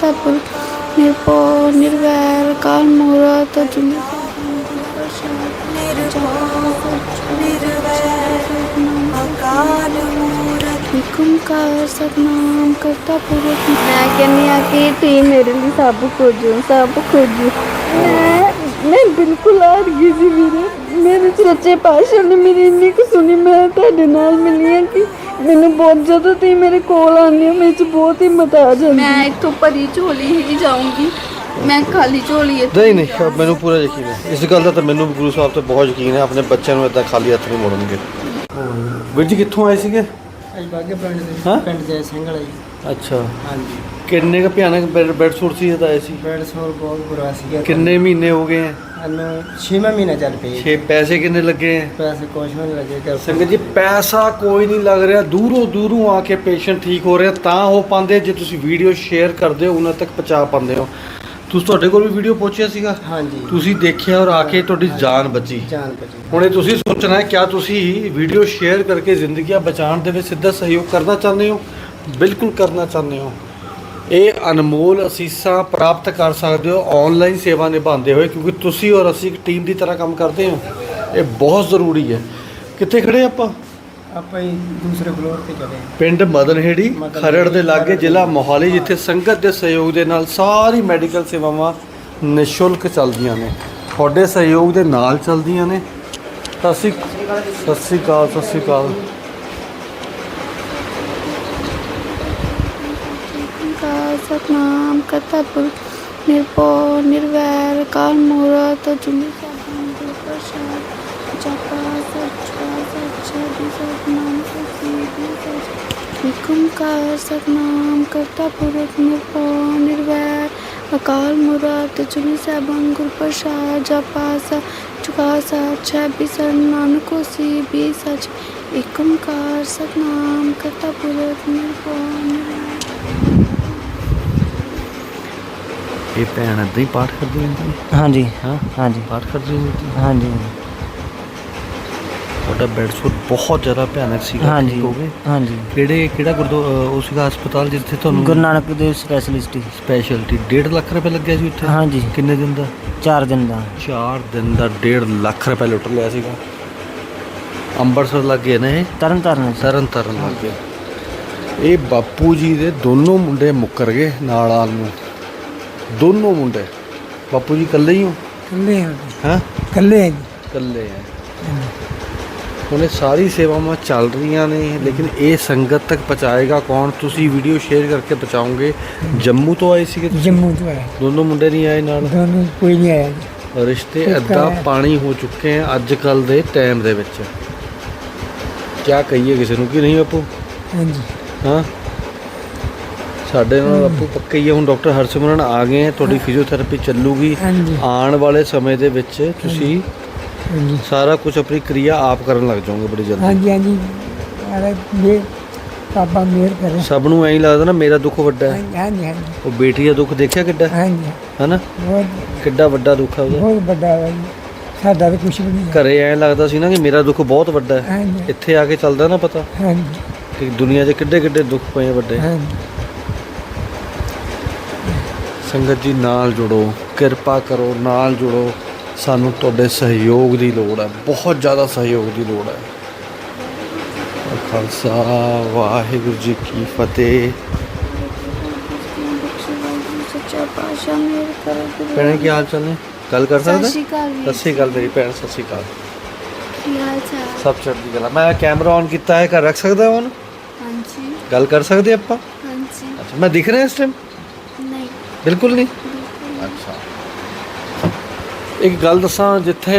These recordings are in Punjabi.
ਕਰਤਾ ਪੁਰਖ ਨਿਰਭਉ ਨਿਰਵੈਰ ਕਾਲ ਮੂਰਤ ਅਜੂਨੀ ਅਕਾਲ ਮੂਰਤ ਸਤਨਾਮ ਕਰਤਾ ਪੁਰਖ ਮੈਂ ਕਹਿੰਨੀ ਆ ਕਿ ਤੁਸੀਂ ਮੇਰੇ ਲਈ ਸਭ ਕੁਝ ਹੋ, ਸਭ ਕੁਝ ਮੈਂ ਮੈਂ ਬਿਲਕੁਲ ਆ ਗਈ ਸੀ ਵੀਰੇ। ਮੇਰੇ ਸੱਚੇ ਪਾਤਸ਼ਾਹ ਨੇ ਮੇਰੀ ਇੰਨੀ ਕੁ ਸੁਣੀ ਮੈਂ ਤੁਹਾਡੇ ਨਾਲ ਮਿਲੀ ਆ ਕਿ ਮੈਨੂੰ ਬਹੁਤ ਜਦੋਂ ਤੀ ਮੇਰੇ ਕੋਲ ਆਉਂਦੀ ਹੋ ਮੇਰੇ ਚ ਬਹੁਤ ਹਿੰਮਤ ਆ ਜਾਂਦੀ। ਮੈਂ ਇੱਥੋਂ ਭਰੀ ਝੋਲੀ ਹੀ ਜਾਊਂਗੀ। ਮੈਂ ਖਾਲੀ ਝੋਲੀ ਇੱਥੇ ਨਹੀਂ ਨਹੀਂ ਅ, ਮੈਨੂੰ ਪੂਰਾ ਯਕੀਨ ਹੈ। ਇਸ ਗੱਲ ਦਾ ਤਾਂ ਮੈਨੂੰ ਵੀ ਗੁਰੂ ਸਾਹਿਬ ਤੇ ਬਹੁਤ ਯਕੀਨ ਹੈ ਆਪਣੇ ਬੱਚਿਆਂ ਨੂੰ ਇਦਾਂ ਖਾਲੀ ਹੱਥ ਨਹੀਂ ਮੋੜਨਗੇ। ਵੀਰ ਜੀ ਕਿੱਥੋਂ ਆਏ ਸੀਗੇ? ਅਸੀਂ ਬਾਗੇ ਪਿੰਡ ਹਾਂ? ਦੇ ਪਿੰਡ ਜੈ ਸਿੰਘ ਵਾਲਾ। ਜੀ ਅੱਛਾ। ਹਾਂਜੀ। ਕਿੰਨੇ ਕ ਭਿਆਨਕ ਬੈਡ ਬੈਡ ਸੂਟ ਸੀ ਇਹਦਾ ਆਏ ਸੀ? ਬੈਡ ਸੋਰ ਬਹੁਤ ਬੁਰਾ ਸੀਗਾ। ਕਿੰਨੇ ਮਹੀਨੇ ਹੋ ਗਏ ਹੈ ਸਾਨੂੰ 6ਵਾਂ ਮਹੀਨਾ ਚੱਲ ਪਈ ਛੇ ਪੈਸੇ ਕਿੰਨੇ ਲੱਗੇ ਹੈ ਪੈਸੇ ਕੁਛ ਨਹੀਂ ਲੱਗੇ ਕਰ ਸੰਗਤ ਜੀ ਪੈਸਾ ਕੋਈ ਨਹੀਂ ਲੱਗ ਰਿਹਾ। ਦੂਰੋਂ ਦੂਰੋਂ ਆ ਕੇ ਪੇਸ਼ੈਂਟ ਠੀਕ ਹੋ ਰਿਹਾ ਤਾਂ ਹੋ ਪਾਉਂਦੇ ਜੇ ਤੁਸੀਂ ਵੀਡੀਓ ਸ਼ੇਅਰ ਕਰਦੇ ਹੋ ਉਹਨਾਂ ਤੱਕ ਪਹੁੰਚਾ ਪਾਉਂਦੇ ਹੋ। ਤੁਸੀਂ ਤੁਹਾਡੇ ਕੋਲ ਵੀ ਵੀਡੀਓ ਪਹੁੰਚਿਆ ਸੀਗਾ? ਹਾਂਜੀ। ਤੁਸੀਂ ਦੇਖਿਆ ਔਰ ਆ ਕੇ ਤੁਹਾਡੀ ਜਾਨ ਬਚੀ। ਜਾਨ ਬਚੀ। ਹੁਣ ਇਹ ਤੁਸੀਂ ਸੋਚਣਾ ਹੈ ਕਿਆ ਤੁਸੀਂ ਵੀਡੀਓ ਸ਼ੇਅਰ ਕਰਕੇ ਜ਼ਿੰਦਗੀਆਂ ਬਚਾਉਣ ਦੇ ਵਿੱਚ ਸਿੱਧਾ ਸਹਿਯੋਗ ਕਰਨਾ ਚਾਹੁੰਦੇ ਹੋ? ਬਿਲਕੁਲ ਕਰਨਾ ਚਾਹੁੰਦੇ ਹੋ। ਇਹ ਅਨਮੋਲ ਅਸੀਸਾਂ ਪ੍ਰਾਪਤ ਕਰ ਸਕਦੇ ਹੋ ਆਨਲਾਈਨ ਸੇਵਾ ਨਿਭਾਉਂਦੇ ਹੋਏ ਕਿਉਂਕਿ ਤੁਸੀਂ ਔਰ ਅਸੀਂ ਇੱਕ ਟੀਮ ਦੀ ਤਰ੍ਹਾਂ ਕੰਮ ਕਰਦੇ ਹਾਂ। ਇਹ ਬਹੁਤ ਜ਼ਰੂਰੀ ਹੈ। ਕਿੱਥੇ ਖੜੇ ਆਪਾਂ? ਆਪਾਂ ਹੀ ਦੂਸਰੇ ਫਲੋਰ ਤੇ ਚਲੇ ਪਿੰਡ ਮਦਨਹੇੜੀ ਖਰੜ ਦੇ ਲਾਗੇ ਜ਼ਿਲ੍ਹਾ। ਮੋਹਾਲੀ ਜਿੱਥੇ ਸੰਗਤ ਦੇ ਸਹਿਯੋਗ ਦੇ ਨਾਲ ਸਾਰੀ ਮੈਡੀਕਲ ਸੇਵਾਵਾਂ ਨਿਸ਼ੁਲਕ ਚੱਲਦੀਆਂ ਨੇ। ਤੁਹਾਡੇ ਸਹਿਯੋਗ ਦੇ ਨਾਲ ਚੱਲਦੀਆਂ ਨੇ। ਤਾਂ ਅਸੀਂ ਸਤਿ ਸ੍ਰੀ ਅਕਾਲ ਸਤਿ ਸ੍ਰੀ ਅਕਾਲ। ਓੰਕਾਰ ਸਤਨਾਮ ਕਰਤਾ ਪੁਰਖ ਨਿਰਭਉ, ਨਿਰਵੈਰ, ਕਾਲ ਮੂਰਤ ਜੁਨੀ ਸਤਨਾਮ ਗੁਰ ਪ੍ਰਸਾਦ ਜਪਾ, ਸੱਚਾ ਸੱਚਾ ਦੀ ਸਤਨਾਮ ਸੱਚੀ ਦੀ ਸੱਚ। ਏਕ ਓੰਕਾਰ ਸਤਨਾਮ ਕਰਤਾ ਪੁਰਖ ਨਿਰਭਉ, ਨਿਰਵੈਰ, ਅਕਾਲ ਮੂਰਤ ਜੁਨੀ ਸੈਭੰ ਗੁਰ ਪ੍ਰਸਾਦ ਜਪਾ, ਸੱਚਾ ਸੱਚਾ ਵੀ ਨਾਨਕ ਹੋਸੀ ਵੀ ਸੱਚ। ਏਕ ਸਤਨਾਮ ਕਰਤਾ ਪੁਰਖ ਨਿਰਭਉ, ਨਿਰਵੈਰ। ਇਹ ਭੈਣ ਏਦਾਂ ਹੀ ਪਾਠ ਕਰਦੀ ਰਹਿੰਦੀ ਹਾਂਜੀ। ਹਾਂ? ਹਾਂਜੀ। ਪਾਠ ਕਰਦੀ ਰਹਿੰਦੀ ਹਾਂਜੀ। ਤੁਹਾਡਾ ਬੈੱਡ ਸੂਟ ਬਹੁਤ ਜ਼ਿਆਦਾ ਭਿਆਨਕ ਸੀਗਾ ਹਾਂਜੀ। ਹੋ ਗਏ? ਹਾਂਜੀ। ਕਿਹੜੇ ਕਿਹੜਾ ਗੁਰਦੁ ਉਹ ਸੀਗਾ ਹਸਪਤਾਲ ਜਿੱਥੇ ਤੁਹਾਨੂੰ ਗੁਰੂ ਨਾਨਕ ਦੇਵ ਸਪੈਸ਼ਲਿਸਟ ਸਪੈਸ਼ਲਟੀ 1.5 ਲੱਖ ਰੁਪਏ ਲੱਗਿਆ ਸੀ ਉੱਥੇ? ਹਾਂਜੀ। ਕਿੰਨੇ ਦਿਨ ਦਾ? 4 ਦਿਨ ਦਾ। 4 ਦਿਨ ਦਾ 1.5 ਲੱਖ ਰੁਪਏ ਲੁੱਟ ਲਿਆ ਸੀਗਾ। ਅੰਮ੍ਰਿਤਸਰ ਲੱਗੇ ਨੇ ਤਰਨ ਤਾਰਨ। ਤਰਨ ਤਰਨ ਲੱਗੇ ਇਹ ਬਾਪੂ ਜੀ ਦੇ ਦੋਨੋਂ ਮੁੰਡੇ ਮੁੱਕਰ ਗਏ ਨਾਲ ਆਲ ਨੂੰ। ਦੋਨੋਂ ਮੁੰਡੇ। ਬਾਪੂ ਜੀ ਇਕੱਲੇ ਹੀ ਹੋ? ਕੱਲੇ ਹਾਂ ਹਾਂ? ਕੱਲੇ ਹਾਂ ਇਕੱਲੇ ਆ। ਹੁਣ ਇਹ ਸਾਰੀ ਸੇਵਾਵਾਂ ਚੱਲ ਰਹੀਆਂ ਨੇ ਲੇਕਿਨ ਇਹ ਸੰਗਤ ਤੱਕ ਪਹੁੰਚਾਏਗਾ ਕੌਣ? ਤੁਸੀਂ ਵੀਡੀਓ ਸ਼ੇਅਰ ਕਰਕੇ ਪਹੁੰਚਾਓਗੇ। ਜੰਮੂ ਤੋਂ ਆਏ ਸੀਗੇ ਤੁਸੀਂ? ਜੰਮੂ ਤੋਂ ਆਇਆ ਦੋਨੋਂ ਮੁੰਡੇ ਨਹੀਂ ਆਏ ਨਾਲ? ਦੋਨੋਂ ਕੋਈ ਨਹੀਂ ਆਇਆ ਰਿਸ਼ਤੇ ਅੱਧਾ ਹੈ। ਪਾਣੀ ਹੋ ਚੁੱਕੇ ਆ ਅੱਜ ਕੱਲ ਦੇ ਟਾਈਮ ਦੇ ਵਿੱਚ। ਕਿਆ ਕਹੀਏ ਕਿਸੇ ਨੂੰ ਕਿ ਨਹੀਂ ਬਾਪੂ? ਹਾਂਜੀ। ਹਾਂ? ਸਾਡੇ ਨਾਲ ਬਾਪੂ ਪੱਕੇ ਹੀ ਆ। ਹੁਣ ਡਾਕਟਰ ਹਰਸਿਮਰਨ ਆ ਗਏ ਆ। ਤੁਹਾਡੀ ਫਿਜ਼ੀਓਥੈਰੇਪੀ ਚੱਲੂਗੀ। ਹਾਂਜੀ। ਆਉਣ ਵਾਲੇ ਸਮੇਂ ਦੇ ਵਿੱਚ ਤੁਸੀਂ ਹਾਂਜੀ। ਸਾਰਾ ਕੁਝ ਆਪਣੀ ਕਿਰਿਆ ਆਪ ਕਰਨ ਲੱਗ ਜਾਓਗੇ ਬੜੀ ਜਲਦੀ। ਹਾਂਜੀ ਹਾਂਜੀ। ਅਰੇ ਮੇ ਪਾਪਾ ਮੇਰ ਕਰੇ। ਸਭ ਨੂੰ ਐਂ ਹੀ ਲੱਗਦਾ ਨਾ ਮੇਰਾ ਦੁੱਖ ਵੱਡਾ ਹੈ। ਹਾਂਜੀ ਹਾਂਜੀ ਹਾਂਜੀ। ਉਹ ਬੇਟੀ ਦਾ ਦੁੱਖ ਦੇਖਿਆ ਕਿੱਡਾ? ਹਾਂਜੀ। ਹਨਾ? ਬਹੁਤ ਕਿੱਡਾ ਵੱਡਾ ਦੁੱਖ ਹੈ ਉਹਦਾ। ਬਹੁਤ ਵੱਡਾ ਹੈ। ਜੀ। ਸਾਡਾ ਤਾਂ ਕੁਝ ਵੀ ਨਹੀਂ ਹੈ। ਘਰੇ ਐਂ ਲੱਗਦਾ ਸੀ ਨਾ ਕਿ ਮੇਰਾ ਦੁੱਖ ਬਹੁਤ ਵੱਡਾ ਹੈ। ਹਾਂਜੀ। ਇੱਥੇ ਆ ਕੇ ਚੱਲਦਾ ਨਾ ਪਤਾ ਹਾਂਜੀ। ਕਿ ਦੁਨੀਆ 'ਚ ਕਿੱਡੇ ਕਿੱਡੇ ਦੁੱਖ ਪਏ ਆ ਵੱਡੇ। ਹਾਂਜੀ। ਸੰਗਤ ਜੀ ਨਾਲ ਜੁੜੋ ਕਿਰਪਾ ਕਰੋ ਨਾਲ ਜੁੜੋ। ਸਾਨੂੰ ਤੁਹਾਡੇ ਸਹਿਯੋਗ ਦੀ ਲੋੜ ਹੈ ਬਹੁਤ ਜ਼ਿਆਦਾ ਸਹਿਯੋਗ ਦੀ ਲੋੜ ਹੈ। ਖਾਲਸਾ ਵਾਹਿਗੁਰੂ ਜੀ ਕੀ ਫਤਿਹ। ਕਰੋ ਭੈਣੇ ਕੀ ਹਾਲ ਚਾਲ ਨੇ? ਗੱਲ ਕਰ ਸਕਦੇ? ਸਤਿ ਸ਼੍ਰੀ ਅਕਾਲ ਮੇਰੀ ਭੈਣ ਸਤਿ ਸ਼੍ਰੀ ਅਕਾਲ। ਕੀ ਹਾਲ ਚਾਲ? ਸਭ ਚੜ੍ਹਦੀ ਕਲਾ। ਮੈਂ ਕੈਮਰਾ ਔਨ ਕੀਤਾ ਹੈ ਘਰ ਰੱਖ ਸਕਦਾ ਹਾਂ ਹਾਂਜੀ। ਗੱਲ ਕਰ ਸਕਦੇ ਆਪਾਂ? ਹਾਂਜੀ। ਅੱਛਾ ਮੈਂ ਦਿਖ ਰਿਹਾ ਇਸ ਟਾਈਮ ਬਿਲਕੁਲ ਨਹੀਂ। ਅੱਛਾ। ਇੱਕ ਗੱਲ ਦੱਸਾਂ ਜਿੱਥੇ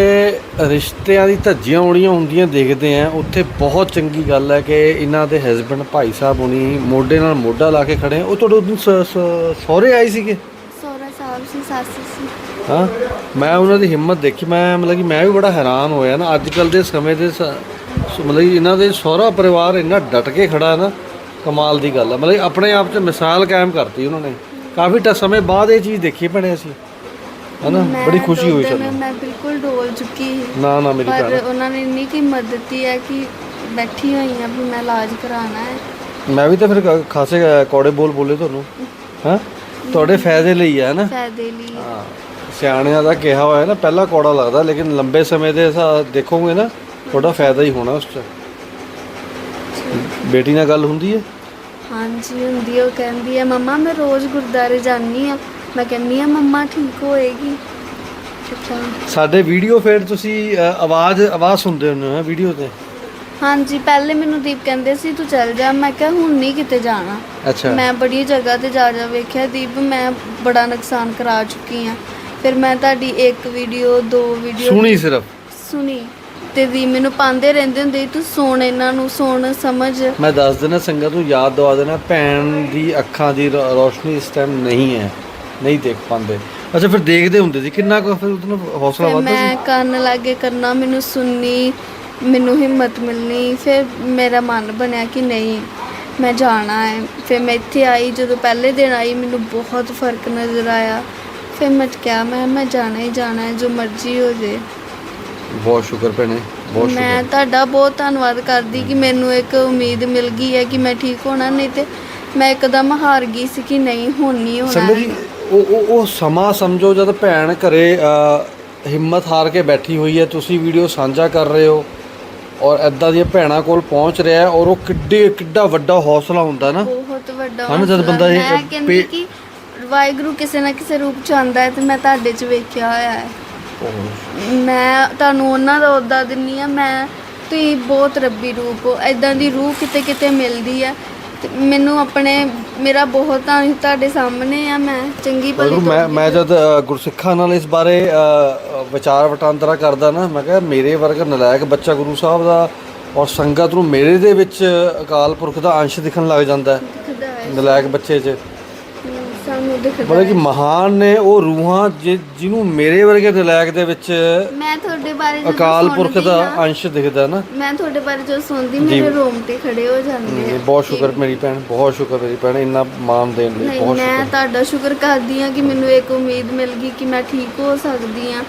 ਰਿਸ਼ਤਿਆਂ ਦੀ ਧੱਜੀਆਂ ਉੜੀਆਂ ਹੁੰਦੀਆਂ ਦੇਖਦੇ ਆ ਉੱਥੇ ਬਹੁਤ ਚੰਗੀ ਗੱਲ ਹੈ ਕਿ ਇਹਨਾਂ ਦੇ ਹਸਬੰਡ ਭਾਈ ਸਾਹਿਬ ਹੁਣੀ ਮੋਢੇ ਨਾਲ ਮੋਢਾ ਲਾ ਕੇ ਖੜੇ ਆ। ਉਹ ਤੁਹਾਡੇ ਉਦੋਂ ਸਹੁਰੇ ਆਏ ਸੀਗੇ? ਸੋਹਰਾ ਸਾਹਿਬ ਸੀ ਸੱਸ ਸੀ। ਹਾਂ। ਮੈਂ ਉਹਨਾਂ ਦੀ ਹਿੰਮਤ ਦੇਖੀ ਮੈਂ ਮਤਲਬ ਕਿ ਮੈਂ ਵੀ ਬੜਾ ਹੈਰਾਨ ਹੋਇਆ ਨਾ। ਅੱਜ ਕੱਲ ਦੇ ਸਮੇਂ ਦੇ ਸ- ਸ- ਮਤਲਬ ਕਿ ਇਹਨਾਂ ਦੇ ਸਹੁਰਾ ਪਰਿਵਾਰ ਇੰਨਾ ਡਟ ਕੇ ਖੜਾ ਹੈ ਨਾ ਕਮਾਲ ਦੀ ਗੱਲ ਹੈ ਮਤਲਬ ਕਿ ਆਪਣੇ ਆਪ 'ਚ ਮਿਸਾਲ ਕਾਇਮ ਕਰਤੀ ਉਹਨਾਂ ਨੇ। ਕਾਫੀ ਟ ਸਮੇਂ ਬਾਅਦ ਇਹ ਚੀਜ਼ ਦੇਖੀ ਬਣੇ ਅਸੀਂ। ਹਨਾ? ਮੈਂ ਬੜੀ ਖੁਸ਼ੀ ਹੋਈ ਸਾਨੂੰ। ਮੈਂ ਬਿਲਕੁਲ ਡੋਲ ਚੁੱਕੀ ਸੀ। ਨਾ ਨਾ ਮੇਰੀ ਪਰ ਭੈਣ। ਉਹਨਾਂ ਨੇ ਇੰਨੀ ਕੀ ਮਦਦ ਦਿੱਤੀ ਹੈ ਕਿ ਬੈਠੀ ਹੋਈ ਆ ਵੀ ਮੈਂ ਇਲਾਜ ਕਰਾਉਣਾ ਹੈ। ਮੈਂ ਵੀ ਤਾਂ ਫਿਰ ਕ- ਖਾਸੇ ਅ, ਕੌੜੇ ਬੋਲ ਬੋਲੇ ਤੁਹਾਨੂੰ। ਹਾਂ? ਤੁਹਾਡੇ ਫਾਇਦੇ ਲਈ ਹੈ ਨਾ? ਫਾਇਦੇ ਲਈ। ਹਾਂ। ਸਿਆਣਿਆਂ ਦਾ ਕਿਹਾ ਹੋਇਆ ਨਾ ਪਹਿਲਾ ਕੌੜਾ ਲੱਗਦਾ ਲੇਕਿਨ ਲੰਬੇ ਸਮੇਂ ਦੇ ਹਿਸਾਬ ਦੇਖੋਗੇ ਨਾ ਤੁਹਾਡਾ ਫਾਇਦਾ ਹੀ ਹੋਣਾ ਉਸ 'ਚ। ਬੇਟੀ ਨਾਲ ਗੱਲ ਹੁੰਦੀ ਹੈ? ਹਾਂਜੀ ਹੁੰਦੀ ਆ, ਉਹ ਕਹਿੰਦੀ ਹੈ ਮੰਮਾ ਮੈਂ ਰੋਜ਼ ਗੁਰਦਾਰੇ ਜਾਂਦੀ ਆ। ਮੈਂ ਕਹਿੰਦੀ ਆ ਮੰਮਾ ਠੀਕ ਹੋਏਗੀ। ਅੱਛਾ। ਸਾਡੇ ਵੀਡੀਓ ਫੇਰ ਤੁਸੀਂ ਅ, ਆਵਾਜ਼ ਆਵਾਜ਼ ਸੁਣਦੇ ਹੁੰਦੇ ਹੋ ਵੀਡੀਓ ਤੇ? ਹਾਂਜੀ ਪਹਿਲੇ ਮੈਨੂੰ ਦੀਪ ਕਹਿੰਦੇ ਸੀ ਤੂੰ ਚੱਲ ਜਾ। ਮੈਂ ਕਿਹਾ ਹੁਣ ਨਹੀਂ ਕਿਤੇ ਜਾਣਾ। ਅੱਛਾ। ਮੈਂ ਬੜੀ ਜਗ੍ਹਾ ਤੇ ਜਾ ਜਾ ਵੇਖਿਆ ਦੀਪ ਮੈਂ ਬੜਾ ਨੁਕਸਾਨ ਕਰਾ ਚੁੱਕੀ ਆ। ਫਿਰ ਮੈਂ ਤੁਹਾਡੀ ਇੱਕ ਵੀਡੀਓ ਦੋ ਵੀਡੀਓ ਸੁਣੀ ਸਿਰਫ? ਸੁਣੀ। ਤੇ ਦੀ ਮੈਨੂੰ ਪਾਉਂਦੇ ਰਹਿੰਦੇ ਹੁੰਦੇ ਸੀ, ਤੂੰ ਸੁਣ ਇਹਨਾਂ ਨੂੰ ਸੁਣ ਸਮਝ। ਮੈਂ ਦੱਸ ਦੇਣਾ ਸੰਗਤ ਨੂੰ ਯਾਦ ਦਵਾ ਦੇਣਾ ਭੈਣ ਦੀ ਅੱਖਾਂ ਦੀ ਰੋ- ਰੋਸ਼ਨੀ ਇਸ ਟਾਈਮ ਨਹੀਂ ਹੈ ਨਹੀਂ ਦੇਖ ਪਾਉਂਦੇ। ਅੱਛਾ ਫਿਰ ਦੇਖਦੇ ਹੁੰਦੇ ਸੀ ਕਿੰਨਾ ਕੁ ਫਿਰ ਉਹਨੂੰ ਹੌਸਲਾ ਫਿਰ ਵੱਧਦਾ ਮੈਂ ਸੀ? ਕੰਨ ਲਾਗੇ ਕਰਨਾ ਮੈਨੂੰ ਸੁਣਨੀ ਮੈਨੂੰ ਹਿੰਮਤ ਮਿਲਣੀ ਫਿਰ ਮੇਰਾ ਮਨ ਬਣਿਆ ਕਿ ਨਹੀਂ ਮੈਂ ਜਾਣਾ ਹੈ। ਫਿਰ ਮੈਂ ਇੱਥੇ ਆਈ ਜਦੋਂ ਪਹਿਲੇ ਦਿਨ ਆਈ ਮੈਨੂੰ ਬਹੁਤ ਫ਼ਰਕ ਨਜ਼ਰ ਆਇਆ। ਫਿਰ ਮੈਂ ਕਿਹਾ ਮੈਂ ਮੈਂ ਜਾਣਾ ਹੀ ਜਾਣਾ ਹੈ ਜੋ ਮਰਜ਼ੀ ਹੋ ਜੇ। ਬਹੁਤ ਸ਼ੁਕਰ ਭੈਣੇ ਬਹੁਤ ਮੈਂ ਸ਼ੁਕਰ। ਤੁਹਾਡਾ ਬਹੁਤ ਧੰਨਵਾਦ ਕਰਦੀ ਕਿ ਮੈਨੂੰ ਇੱਕ ਉਮੀਦ ਮਿਲ ਗਈ ਹੈ ਕਿ ਮੈਂ ਠੀਕ ਹੋਣਾ ਨਹੀਂ ਤੇ ਮੈਂ ਇੱਕਦਮ ਹਾਰ ਗਈ ਸੀ ਕਿ ਨਹੀਂ ਹੁਣ ਨਹੀਂ ਹੋਣਾ ਸੰਗਤ ਜੀ ਉਹ ਉਹ ਉਹ ਸਮਾਂ ਸਮਝੋ ਜਦ ਭੈਣ ਘਰੇ ਅ, ਹਿੰਮਤ ਹਾਰ ਕੇ ਬੈਠੀ ਹੋਈ ਹੈ ਤੁਸੀਂ ਵੀਡੀਓ ਸਾਂਝਾ ਕਰ ਰਹੇ ਹੋ ਔਰ ਐਦਾਂ ਦੀਆਂ ਭੈਣਾਂ ਕੋਲ ਪਹੁੰਚ ਰਿਹਾ ਹੈ ਔਰ ਉਹ ਕਿੱਡੇ ਕਿੱਡਾ ਵੱਡਾ ਹੌਸਲਾ ਹੁੰਦਾ ਨਾ। ਬਹੁਤ ਵੱਡਾ ਹਾਂ ਨਾ, ਜਦ ਹੌਸਲਾ। ਬੰਦਾ ਇਹ ਮੈਂ ਕਹਿੰਦੀ ਪੇ- ਕਿ ਵਾਹਿਗੁਰੂ ਕਿਸੇ ਨਾ ਕਿਸੇ ਰੂਪ ਚ ਆਂਦਾ ਹੈ ਤੇ ਮੈਂ ਤੁਹਾਡੇ ਚ ਵੇਖਿਆ ਹੋਇਆ ਹੈ। ਮੈਂ ਤੁਹਾਨੂੰ ਉਹਨਾਂ ਦਾ ਉਹਦਾ ਦਿੰਨੀ ਆ ਮੈਂ ਤੁਸੀਂ ਬਹੁਤ ਰੱਬੀ ਰੂਪ ਹੋ ਐਦਾਂ ਦੀ ਰੂਹ ਕਿਤੇ ਕਿਤੇ ਮਿਲਦੀ ਆ। ਤੇ ਮੈਨੂੰ ਆਪਣੇ ਮੇਰਾ ਬਹੁਤ ਤਾਂ ਤੁਹਾਡੇ ਸਾਹਮਣੇ ਆ ਮੈਂ ਚੰਗੀ ਭਲੀ ਬਲਕਿ ਮੈਂ ਮੈਂ ਜਦ ਅ, ਗੁਰਸਿੱਖਾਂ ਨਾਲ ਇਸ ਬਾਰੇ ਅ, ਵਿਚਾਰ ਵਟਾਂਦਰਾ ਕਰਦਾ ਨਾ ਮੈਂ ਕਿਹਾ ਮੇਰੇ ਵਰਗਾ ਨਲਾਇਕ ਬੱਚਾ ਗੁਰੂ ਸਾਹਿਬ ਦਾ ਔਰ ਸੰਗਤ ਨੂੰ ਮੇਰੇ ਦੇ ਵਿੱਚ ਅਕਾਲ ਪੁਰਖ ਦਾ ਅੰਸ਼ ਦਿਖਣ ਲੱਗ ਜਾਂਦਾ ਹੈ। ਦਿਖਦਾ ਹੈ ਨਲਾਇਕ ਬੱਚੇ 'ਚ। ਦਿਖਦਾ ਮਤਲਬ ਕਿ। ਮਹਾਨ ਨੇ ਉਹ ਰੂਹਾਂ ਜਿ- ਜਿਹਨੂੰ ਮੇਰੇ ਵਰਗੇ ਨਲਾਇਕ ਦੇ ਵਿੱਚ ਮੈਂ ਤੁਹਾਡੇ ਬਾਰੇ ਜਦੋਂ ਅਕਾਲ ਪੁਰਖ ਸੁਣਦੀ ਦਾ ਅੰਸ਼ ਦਿਖਦਾ ਨਾ ਮੈਂ ਤੁਹਾਡੇ ਬਾਰੇ ਜਦੋਂ ਸੁਣਦੀ ਜੀ। ਮੇਰੇ ਰੋਮਟੇ ਖੜੇ ਹੋ ਜਾਂਦੇ ਆ ਬਹੁਤ ਸ਼ੁਕਰ ਮੇਰੀ ਭੈਣ ਬਹੁਤ ਸ਼ੁਕਰ ਮੇਰੀ ਭੈਣ ਇੰਨਾ ਮਾਨ ਦੇਣ ਲਈ ਨਹੀਂ ਬਹੁਤ ਮੈਂ ਸ਼ੁਕਰ ਤੁਹਾਡਾ ਸ਼ੁਕਰ ਕਰਦੀ ਆ ਕਿ ਮੈਨੂੰ ਇੱਕ ਉਮੀਦ ਮਿਲ ਗਈ ਕਿ ਮੈਂ ਠੀਕ ਹੋ ਸਕਦੀ ਆ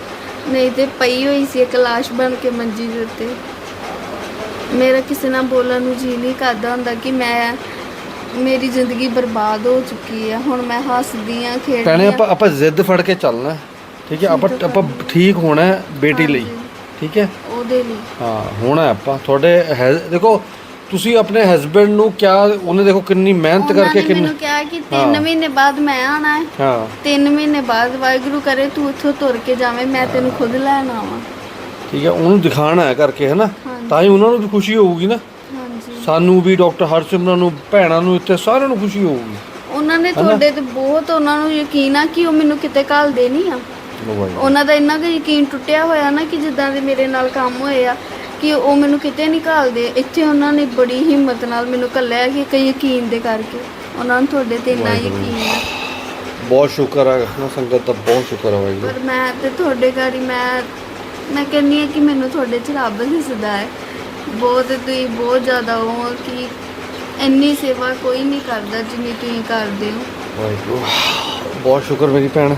ਨਹੀਂ ਤੇ ਪਈ ਹੋਈ ਸੀ ਇੱਕ ਲਾਸ਼ ਬਣ ਕੇ ਮੰਜੀ ਦੇ ਉੱਤੇ ਮੇਰਾ ਕਿਸੇ ਨਾਲ ਬੋਲਣ ਨੂੰ ਜੀ ਨਹੀਂ ਕਰਦਾ ਹੁੰਦਾ ਕਿ ਮੈਂ ਮੇਰੀ ਜ਼ਿੰਦਗੀ ਬਰਬਾਦ ਹੋ ਚੁੱਕੀ ਆ ਹੁਣ ਮੈਂ ਹੱਸਦੀ ਆ ਖੇਡਦੀ ਭੈਣੇ ਆ ਆਪਾਂ ਆਪਾਂ ਜ਼ਿੱਦ ਫੜ ਕੇ ਚੱਲਣਾ। ਹੈ, ਠੀਕ ਹੈ ਆਪਾਂ ਆਪਾਂ ਠੀਕ ਹੋਣਾ ਹੈ ਬੇਟੀ ਲਈ। ਠੀਕ ਹੈ? ਉਹਦੇ ਲਈ। ਹਾਂ ਹੋਣਾ ਹੈ ਆਪਾਂ। ਤੁਹਾਡੇ ਹੈ- ਦੇਖੋ ਤੁਸੀਂ ਆਪਣੇ ਹਸਬੰਡ ਨੂੰ ਕਿਹਾ ਉਹਨੇ ਦੇਖੋ ਕਿੰਨੀ ਮਿਹਨਤ ਉਹਨਾਂ ਕਰਕੇ ਨੇ ਕਿੰਨੀ ਮੈਨੂੰ ਕਿਹਾ ਕਿ ਹਾਂ। 3 ਮਹੀਨੇ ਬਾਅਦ ਮੈਂ ਆਣਾ ਹੈ। ਹਾਂ। 3 ਮਹੀਨੇ ਬਾਅਦ ਵਾਹਿਗੁਰੂ ਕਰੇ ਤੂੰ ਇੱਥੋਂ ਤੁਰ ਕੇ ਜਾਵੇਂ ਮੈਂ ਤੈਨੂੰ ਖੁਦ ਲੈਣ ਆਵਾਂ। ਠੀਕ ਹੈ ਉਹਨੂੰ ਦਿਖਾਣਾ ਹੈ ਕਰਕੇ ਹੈ ਨਾ। ਤਾਂ ਹੀ ਉਹਨਾਂ ਨੂੰ ਵੀ ਖੁਸ਼ੀ ਹੋਊਗੀ ਨਾ। ਸਾਨੂੰ ਵੀ ਡਾਕਟਰ ਹਰਸਿਮਰਨ ਨੂੰ ਭੈਣਾਂ ਨੂੰ ਇੱਥੇ ਸਾਰਿਆਂ ਨੂੰ ਖੁਸ਼ੀ ਹੋਊਗੀ। ਉਹਨਾਂ ਨੇ ਤੁਹਾਡੇ ਤੇ ਬਹੁਤ ਉਹਨਾਂ ਨੂੰ ਯਕੀਨ ਆ ਕਿ ਉਹ ਮੈਨੂੰ ਕਿਤੇ ਘੱਲ ਦੇ ਨਹੀਂ ਆ। ਉਹਨਾਂ ਦਾ ਇੰਨਾ ਕੁ ਯਕੀਨ ਟੁੱਟਿਆ ਹੋਇਆ ਨਾ ਕਿ ਜਿੱਦਾਂ ਦੇ ਮੇਰੇ ਨਾਲ ਕੰਮ ਹੋਏ ਆ ਕਿ ਉਹ ਮੈਨੂੰ ਕਿਤੇ ਨਹੀਂ ਘੱਲਦੇ। ਇੱਥੇ ਉਹਨਾਂ ਨੇ ਬੜੀ ਹਿੰਮਤ ਨਾਲ ਮੈਨੂੰ ਘੱਲਿਆ ਕਿ ਕਈ ਯਕੀਨ ਦੇ ਕਰਕੇ ਉਹਨਾਂ ਨੂੰ ਤੁਹਾਡੇ ਤੇ ਇੰਨਾ। ਯਕੀਨ ਆ। ਬਹੁਤ ਸ਼ੁਕਰ ਹੈ ਨਾ ਸੰਗਤ ਦਾ ਬਹੁਤ ਸ਼ੁਕਰ ਹੈ ਵਾਹਿਗੁਰੂ ਪਰ ਮੈਂ ਤੇ ਤੁਹਾਡੇ ਘਰ ਹੀ ਮੈਂ ਮੈਂ ਕਹਿੰਨੀ ਆ ਕਿ ਮੈਨੂੰ ਤੁਹਾਡੇ ਚ ਰੱਬ ਦਿਸਦਾ ਹੈ। ਬਹੁਤ ਤੁਸੀਂ ਬਹੁਤ ਜ਼ਿਆਦਾ ਹੋ ਕਿ ਇੰਨੀ ਸੇਵਾ ਕੋਈ ਨਹੀਂ ਕਰਦਾ ਜਿੰਨੀ ਤੁਸੀਂ ਕਰਦੇ ਹੋ। ਵਾਹਿਗੁਰੂ। ਬਹੁਤ ਸ਼ੁਕਰ ਮੇਰੀ ਭੈਣ।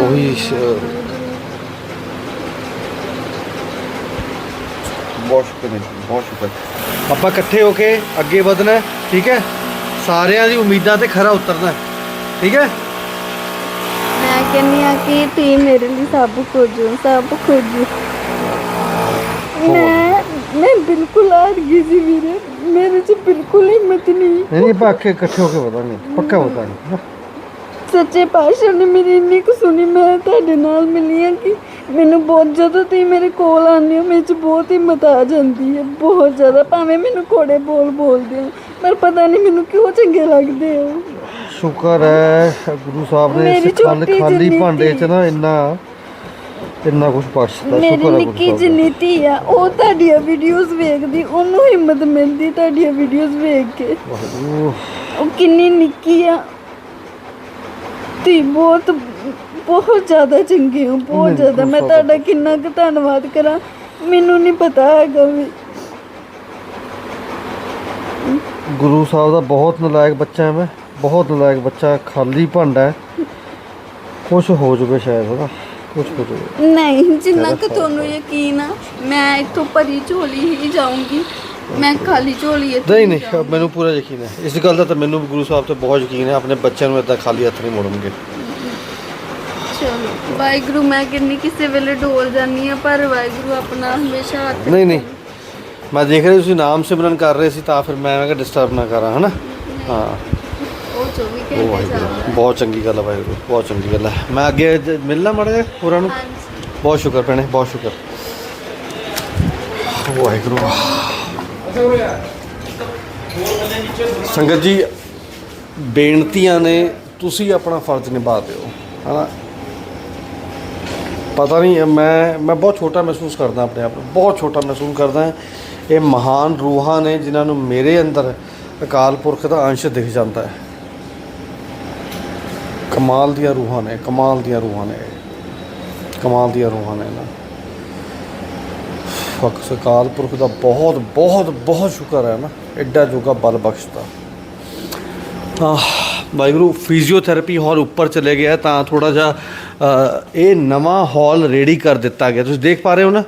ਉਹੀ ਸ਼- ਬਹੁਤ ਸ਼ੁਕਰ ਮੇਰੀ ਭੈਣ, ਬਹੁਤ ਸ਼ੁਕਰ। ਆਪਾਂ ਇਕੱਠੇ ਹੋ ਕੇ ਅੱਗੇ ਵਧਣਾ ਹੈ, ਠੀਕ ਹੈ? ਸਾਰਿਆਂ ਦੀ ਉਮੀਦਾਂ ਤੇ ਖਰਾ ਉਤਰਨਾ ਹੈ, ਠੀਕ ਹੈ? ਮੈਂ ਕਹਿੰਨੀ ਆ ਕਿ ਤੁਸੀਂ ਮੇਰੇ ਲਈ ਸਭ ਕੁਝ ਹੋ ਸਭ ਕੁਝ। ਮੈਂ ਮੈਂ ਬਿਲਕੁਲ ਹਾਰ ਗਈ ਸੀ ਵੀਰੇ। ਮੇਰੇ 'ਚ ਬਿਲਕੁਲ ਹਿੰਮਤ ਨਹੀਂ ਨਹੀਂ ਆਪਾਂ ਅੱਗੇ ਇਕੱਠੇ ਹੋ ਕੇ ਵਧਾਂਗੇ ਪੱਕਾ ਵਧਾਂਗੇ ਸੱਚੇ ਪਾਤਸ਼ਾਹ ਨੇ ਮੇਰੀ ਇੰਨੀ ਕੁ ਸੁਣੀ ਮੈਂ ਤੁਹਾਡੇ ਨਾਲ ਮਿਲੀ ਆ ਕਿ ਮੈਨੂੰ ਬਹੁਤ ਜਦੋਂ ਤੁਸੀਂ ਮੇਰੇ ਕੋਲ ਆਉਂਦੇ ਹੋ ਮੇਰੇ 'ਚ ਬਹੁਤ ਹਿੰਮਤ ਆ ਜਾਂਦੀ ਹੈ ਬਹੁਤ ਜ਼ਿਆਦਾ। ਭਾਵੇਂ ਮੈਨੂੰ ਕੋੜੇ ਬੋਲ ਬੋਲਦੇ ਹੋ ਪਰ ਪਤਾ ਨਹੀਂ ਮੈਨੂੰ ਕਿਉਂ ਚੰਗੇ ਲੱਗਦੇ ਹੋ ਸ਼ੁਕਰ ਹੈ ਗੁਰੂ ਸਾਹਿਬ ਨੇ ਮੇਰੀ ਇਸ ਖਾਲੀ ਛੋਟੀ ਖਾਲੀ ਭਾਂਡੇ 'ਚ। ਨਾ ਇੰਨਾ ਇੰਨਾ ਕੁਝ ਬਖਸ਼ਦਾ ਮੇਰੀ ਸ਼ੁਕਰ ਹੈ ਗੁਰੂ ਨਿੱਕੀ ਸਾਹਿਬ ਦਾ। ਜਿੰਨੀ ਧੀ ਆ ਉਹ ਤੁਹਾਡੀਆਂ ਵੀਡੀਓਜ਼ ਵੇਖਦੀ ਉਹਨੂੰ ਹਿੰਮਤ ਮਿਲਦੀ ਤੁਹਾਡੀਆਂ ਵੀਡੀਓਜ਼ ਵੇਖ ਕੇ। ਵਾਹਿਗੁਰੂ। ਉਹ ਕਿੰਨੀ ਨਿੱਕੀ ਆ। ਤੀ ਬਹੁਤ ਬਹੁਤ ਜ਼ਿਆਦਾ ਚੰਗੇ ਹੋ ਬਹੁਤ ਜ਼ਿਆਦਾ। ਮੈਂ ਤੁਹਾਡਾ ਕਿੰਨਾ ਕੁ ਧੰਨਵਾਦ ਕਰਾਂ। ਮੈਨੂੰ ਨਹੀਂ ਪਤਾ ਹੈਗਾ ਵੀ। ਗੁਰੂ ਸਾਹਿਬ ਦਾ ਬਹੁਤ ਨਲਾਇਕ ਬੱਚਾ ਹੈ ਮੈਂ। ਬਹੁਤ ਨਲਾਇਕ ਬੱਚਾ ਖਾਲੀ ਭਾਂਡਾ ਕੁਛ ਹੋ ਜਾਵੇ ਸ਼ਾਇਦ ਉਹਦਾ ਕੁਛ ਹੋ ਜਾਵੇ ਨਹੀਂ ਜਿੰਨਾ ਕਿ ਤੁਹਾਨੂੰ ਯਕੀਨ ਆ ਮੈਂ ਇੱਥੋਂ ਭਰੀ ਝੋਲੀ ਹੀ ਜਾਊਂਗੀ। ਮੈਂ ਖਾਲੀ ਝੋਲੀ ਇੱਥੇ ਨਹੀਂ ਨਹੀਂ ਮੈਨੂੰ ਪੂਰਾ ਯਕੀਨ ਹੈ। ਇਸ ਗੱਲ ਦਾ ਤਾਂ ਮੈਨੂੰ ਵੀ ਗੁਰੂ ਸਾਹਿਬ ਤੇ ਬਹੁਤ ਯਕੀਨ ਹੈ ਆਪਣੇ ਬੱਚਿਆਂ ਨੂੰ ਇਦਾਂ ਖਾਲੀ ਹੱਥ ਨਹੀਂ ਮੋੜਨਗੇ। ਚਲੋ ਵਾਹਿਗੁਰੂ ਮੈਂ ਕਿੰਨੀ ਕਿਸੇ ਵੇਲੇ ਡੋਲ ਜਾਂਦੀ ਆ ਪਰ ਵਾਹਿਗੁਰੂ ਆਪਣਾ ਹਮੇਸ਼ਾ ਹੱਥ ਨਹੀਂ ਨਹੀਂ ਮੈਂ ਦੇਖ ਰਿਹਾ ਤੁਸੀਂ ਨਾਮ ਸਿਮਰਨ ਕਰ ਰਹੇ ਸੀ ਤਾਂ ਫਿਰ ਮੈਂ ਮੈਂ ਕਿਹਾ ਡਿਸਟਰਬ ਨਾ ਕਰਾਂ ਹਨਾ? ਹਾਂ। ਉਹ 24 ਉਹ ਘੰਟੇ ਵਾਹਿਗੁਰੂ। ਚੱਲਦਾ ਬਹੁਤ ਚੰਗੀ ਗੱਲ ਹੈ ਵਾਹਿਗੁਰੂ ਬਹੁਤ ਚੰਗੀ ਗੱਲ ਹੈ ਮੈਂ ਅੱਗੇ ਜ- ਮਿਲਣਾ ਮੜਾ ਹੋਰਾਂ ਨੂੰ? ਹਾਂਜੀ। ਬਹੁਤ ਸ਼ੁਕਰ ਭੈਣੇ ਬਹੁਤ ਸ਼ੁਕਰ। ਵਾਹਿਗੁਰੂ। ਸੰਗਤ ਜੀ ਬੇਨਤੀਆਂ ਨੇ ਤੁਸੀਂ ਆਪਣਾ ਫਰਜ਼ ਨਿਭਾ ਦਿਓ ਹਨਾ? ਪਤਾ ਨਹੀਂ ਮੈਂ ਮੈਂ ਬਹੁਤ ਛੋਟਾ ਮਹਿਸੂਸ ਕਰਦਾ ਆਪਣੇ ਆਪ ਨੂੰ ਬਹੁਤ ਛੋਟਾ ਮਹਿਸੂਸ ਕਰਦਾ। ਇਹ ਮਹਾਨ ਰੂਹਾਂ ਨੇ ਜਿਨ੍ਹਾਂ ਨੂੰ ਮੇਰੇ ਅੰਦਰ ਅਕਾਲ ਪੁਰਖ ਦਾ ਅੰਸ਼ ਦਿਖ ਜਾਂਦਾ ਹੈ। ਕਮਾਲ ਦੀਆਂ ਰੂਹਾਂ ਨੇ, ਕਮਾਲ ਦੀਆਂ ਰੂਹਾਂ ਨੇ ਕਮਾਲ ਦੀਆਂ ਰੂਹਾਂ ਨੇ ਨਾ। ਫਕਸ ਅਕਾਲ ਪੁਰਖ ਦਾ ਬਹੁਤ ਬਹੁਤ ਬਹੁਤ ਸ਼ੁਕਰ ਹੈ ਨਾ, ਐਡਾ ਜੋਗਾ ਬਲ ਬਖਸ਼ਦਾ। ਆਹ, ਵਾਹਿਗੁਰੂ ਫਿਜ਼ੀਓਥੈਰੇਪੀ ਹਾਲ ਉੱਪਰ ਚਲੇ ਗਿਆ, ਤਾਂ ਥੋੜਾ ਜਿਹਾ ਇਹ ਨਵਾਂ ਹਾਲ ਰੈਡੀ ਕਰ ਦਿੱਤਾ ਗਿਆ। ਤੁਸੀਂ ਦੇਖ ਪਾ ਰਹੇ ਹੋ ਨਾ?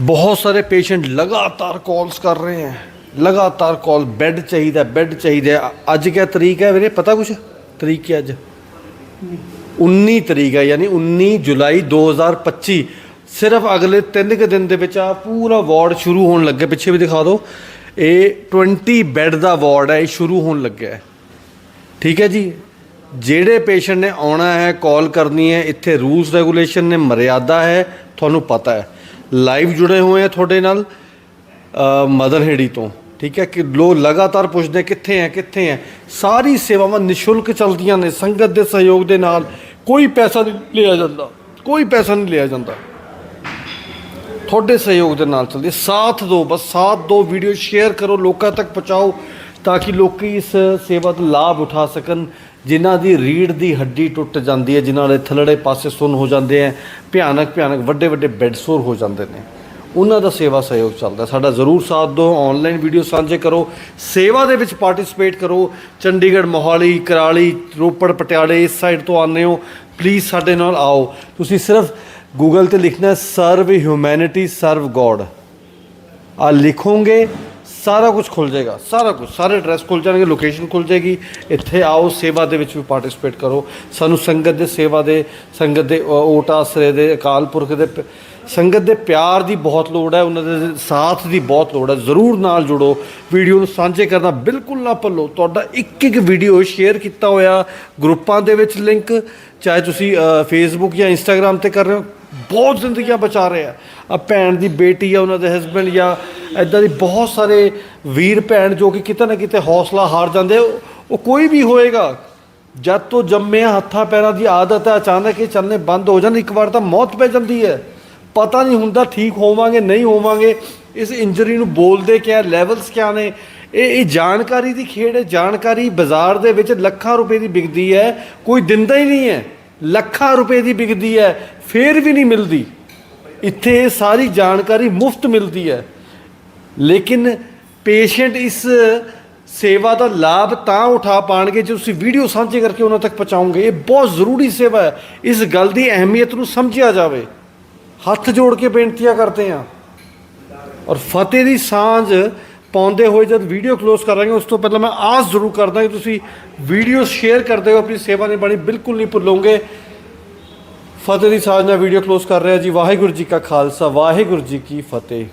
ਬਹੁਤ ਸਾਰੇ ਪੇਸ਼ੈਂਟ ਲਗਾਤਾਰ ਕਾਲਸ ਕਰ ਰਹੇ ਹੈ। ਲਗਾਤਾਰ ਕਾਲ ਬੈੱਡ ਚਾਹੀਦਾ ਬੈੱਡ ਚਾਹੀਦਾ। ਅੱਜ ਕਿਆ ਤਰੀਕ ਹੈ ਵੀਰੇ? ਪਤਾ ਕੁਛ? ਤਰੀਕ ਕੀ ਅੱਜ? 19 ਤਰੀਕ ਹੈ ਯਾਨੀ 19 ਜੁਲਾਈ 2025 ਸਿਰਫ ਅਗਲੇ 3 ਕੁ ਦਿਨ ਦੇ ਵਿੱਚ ਆ ਪੂਰਾ ਵਾਰਡ ਸ਼ੁਰੂ ਹੋਣ ਲੱਗੇ। ਪਿੱਛੇ ਵੀ ਦਿਖਾ ਦਿਓ। ਇਹ 20 ਬੈੱਡ ਦਾ ਵਾਰਡ ਹੈ ਇਹ ਸ਼ੁਰੂ ਹੋਣ ਲੱਗਿਆ ਹੈ। ਠੀਕ ਹੈ ਜੀ? ਜਿਹੜੇ ਪੇਸ਼ੈਂਟ ਨੇ ਆਉਣਾ ਹੈ ਕਾਲ ਕਰਨੀ ਹੈ ਇੱਥੇ ਰੂਲਸ ਰੈਗੂਲੇਸ਼ਨ ਨੇ ਮਰਿਆਦਾ ਹੈ ਤੁਹਾਨੂੰ ਪਤਾ ਹੈ। ਲਾਈਵ ਜੁੜੇ ਹੋਏ ਆ ਤੁਹਾਡੇ ਨਾਲ ਅ, ਮਦਰ ਹੇੜੀ ਤੋਂ। ਠੀਕ ਹੈ ਕਿ ਲੋ ਲਗਾਤਾਰ ਪੁੱਛਦੇ ਕਿੱਥੇ ਹੈ ਕਿੱਥੇ ਹੈ। ਸਾਰੀ ਸੇਵਾਵਾਂ ਨਿਸ਼ੁਲਕ ਚੱਲਦੀਆਂ ਨੇ, ਸੰਗਤ ਦੇ ਸਹਿਯੋਗ ਦੇ ਨਾਲ ਕੋਈ ਪੈਸਾ ਨਹੀਂ ਲਿਆ ਜਾਂਦਾ, ਕੋਈ ਪੈਸਾ ਨਹੀਂ ਲਿਆ ਜਾਂਦਾ। ਤੁਹਾਡੇ ਸਹਿਯੋਗ ਦੇ ਨਾਲ ਚੱਲਦੀ ਸਾਥ ਦਿਓ ਬਸ, ਸਾਥ ਦਿਓ ਵੀਡੀਓ ਸ਼ੇਅਰ ਕਰੋ, ਲੋਕਾਂ ਤੱਕ ਪਹੁੰਚਾਓ ਤਾਂ ਕਿ ਲੋਕੀ ਇਸ ਸੇਵਾ ਦਾ ਲਾਭ ਉਠਾ ਸਕਣ, ਜਿਨ੍ਹਾਂ ਦੀ ਰੀੜ ਦੀ ਹੱਡੀ ਟੁੱਟ ਜਾਂਦੀ ਹੈ, ਜਿਨ੍ਹਾਂ ਦੇ ਥਲੜੇ ਪਾਸੇ ਸੁੰਨ ਹੋ ਜਾਂਦੇ ਹੈ ਭਿਆਨਕ ਭਿਆਨਕ ਵੱਡੇ ਵੱਡੇ ਬੈੱਡ ਸੋਰ ਹੋ ਜਾਂਦੇ ਨੇ। ਉਹਨਾਂ ਦਾ ਸੇਵਾ ਸਹਿਯੋਗ ਚੱਲਦਾ। ਸਾਡਾ ਜ਼ਰੂਰ ਸਾਥ ਦਿਓ ਆਨਲਾਈਨ ਵੀਡੀਓ ਸਾਂਝੇ ਕਰੋ, ਸੇਵਾ ਦੇ ਵਿੱਚ ਪਾਰਟਿਸਿਪੇਟ ਕਰੋ। ਚੰਡੀਗੜ੍ਹ, ਮੋਹਾਲੀ, ਕਰਾਲੀ, ਰੋਪੜ, ਪਟਿਆਲੇ, ਇਸ ਸਾਈਡ ਤੋਂ ਆਉਂਦੇ ਹੋ। ਪਲੀਜ਼ ਸਾਡੇ ਨਾਲ ਆਓ। ਤੁਸੀਂ ਸਿਰਫ ਗੂਗਲ ਤੇ ਲਿਖਣਾ ਸਰਵ ਹਿਊਮੈਨਿਟੀ ਸਰਵ ਗੋਡ ਆ ਲਿਖੋਗੇ ਸਾਰਾ ਕੁਝ ਖੁੱਲ ਜਾਏਗਾ, ਸਾਰਾ ਕੁਝ, ਸਾਰੇ ਐਡਰੈਸ ਖੁੱਲ ਜਾਣਗੇ ਲੋਕੇਸ਼ਨ ਖੁੱਲ ਜਾਏਗੀ। ਇੱਥੇ ਆਓ, ਸੇਵਾ ਦੇ ਵਿੱਚ ਵੀ ਪਾਰਟਿਸਿਪੇਟ ਕਰੋ। ਸਾਨੂੰ ਸੰਗਤ ਦੇ ਸੇਵਾ ਦੇ, ਸੰਗਤ ਦੇ ਓਟ ਆਸਰੇ ਦੇ, ਅਕਾਲ ਪੁਰਖ ਦੇ ਪ- ਸੰਗਤ ਦੇ ਪਿਆਰ ਦੀ ਬਹੁਤ ਲੋੜ ਹੈ, ਉਹਨਾਂ ਦੇ ਸਾਥ ਦੀ ਬਹੁਤ ਲੋੜ ਹੈ। ਜ਼ਰੂਰ ਨਾਲ ਜੁੜੋ। ਵੀਡੀਓ ਨੂੰ ਸਾਂਝੇ ਕਰਨਾ ਬਿਲਕੁਲ ਨਾ ਭੁੱਲੋ। ਤੁਹਾਡਾ ਇੱਕ ਇੱਕ ਵੀਡੀਓ ਸ਼ੇਅਰ ਕੀਤਾ ਹੋਇਆ, ਗਰੁੱਪਾਂ ਦੇ ਵਿੱਚ ਲਿੰਕ ਚਾਹੇ ਤੁਸੀਂ ਫੇਸਬੁੱਕ ਜਾਂ ਇੰਸਟਾਗ੍ਰam ਤੇ ਕਰ ਰਹੇ ਹੋ, ਬਹੁਤ ਜ਼ਿੰਦਗੀਆਂ ਬਚਾ ਰਹੇ ਆ। ਆ ਭੈਣ ਦੀ ਬੇਟੀ ਆ, ਉਹਨਾਂ ਦੇ ਹਸਬੰਡ ਜਾਂ ਐਦਾਂ ਦੀ ਬਹੁਤ ਸਾਰੇ ਵੀਰ ਭੈਣ ਜੋ ਕਿ ਕਿਤੇ ਨਾ ਕਿਤੇ ਹੌਸਲਾ ਹਾਰ ਜਾਂਦੇ ਉਹ- ਕੋਈ ਵੀ ਹੋਏਗਾ, ਜਦ ਤੋਂ ਜੰਮਿਆ ਹੱਥਾਂ ਪੈਰਾਂ ਦੀ ਆਦਤ ਹੈ ਅਚਾਨਕ ਇਹ ਚੱਲਣੇ ਬੰਦ ਹੋ ਜਾਣ, ਇੱਕ ਵਾਰ ਤਾਂ ਮੌਤ ਪੈ ਜਾਂਦੀ ਹੈ। ਪਤਾ ਨਹੀਂ ਹੁੰਦਾ ਠੀਕ ਹੋਵਾਂਗੇ, ਨਹੀਂ ਹੋਵਾਂਗੇ, ਇਸ ਇੰਜਰੀ ਨੂੰ ਬੋਲਦੇ ਕਿਆ ਲੈਵਲਸ ਕਿਆ ਨੇ? ਇਹ ਇਹ ਜਾਣਕਾਰੀ ਦੀ ਖੇਡ ਹੈ, ਜਾਣਕਾਰੀ ਬਾਜ਼ਾਰ ਦੇ ਵਿੱਚ ਲੱਖਾਂ ਰੁਪਏ ਦੀ ਵਿਕਦੀ ਹੈ, ਕੋਈ ਦਿੰਦਾ ਹੀ ਨਹੀਂ ਹੈ। ਲੱਖਾਂ ਰੁਪਏ ਦੀ ਵਿਕਦੀ ਹੈ, ਫੇਰ ਵੀ ਨਹੀਂ ਮਿਲਦੀ। ਇੱਥੇ ਇਹ ਸਾਰੀ ਜਾਣਕਾਰੀ ਮੁਫਤ ਮਿਲਦੀ ਹੈ। ਲੇਕਿਨ ਪੇਸ਼ੈਂਟ ਇਸ ਸੇਵਾ ਦਾ ਲਾਭ ਤਾਂ ਉਠਾ ਪਾਣਗੇ ਜੇ ਤੁਸੀਂ ਵੀਡੀਓ ਸਾਂਝੇ ਕਰਕੇ ਉਹਨਾਂ ਤੱਕ ਪਹੁੰਚਾਓਗੇ। ਇਹ ਬਹੁਤ ਜ਼ਰੂਰੀ ਸੇਵਾ ਹੈ। ਇਸ ਗੱਲ ਦੀ ਅਹਿਮੀਅਤ ਨੂੰ ਸਮਝਿਆ ਜਾਵੇ। ਹੱਥ ਜੋੜ ਕੇ ਬੇਨਤੀਆਂ ਕਰਦੇ ਹਾਂ। ਔਰ ਫਤਿਹ ਦੀ ਸਾਂਝ ਪਾਉਂਦੇ ਹੋਏ ਜਦ ਵੀਡੀਓ ਕਲੋਜ਼ ਕਰਾਂਗੇ, ਉਸ ਤੋਂ ਪਹਿਲਾਂ ਮੈਂ ਆਸ ਜ਼ਰੂਰ ਕਰਦਾ ਕਿ ਤੁਸੀਂ ਵੀਡੀਓ ਸ਼ੇਅਰ ਕਰਦੇ ਹੋ ਆਪਣੀ ਸੇਵਾ ਨਿਭਾਣੀ ਬਿਲਕੁਲ ਨਹੀਂ ਭੁੱਲੋਗੇ। ਫਤਿਹ ਦੀ ਸਾਂਝ ਨਾਲ ਵੀਡੀਓ ਕਲੋਜ਼ ਕਰ ਰਿਹਾ ਜੀ। ਵਾਹਿਗੁਰੂ ਜੀ ਕਾ ਖਾਲਸਾ, ਵਾਹਿਗੁਰੂ ਜੀ ਕੀ ਫਤਿਹ।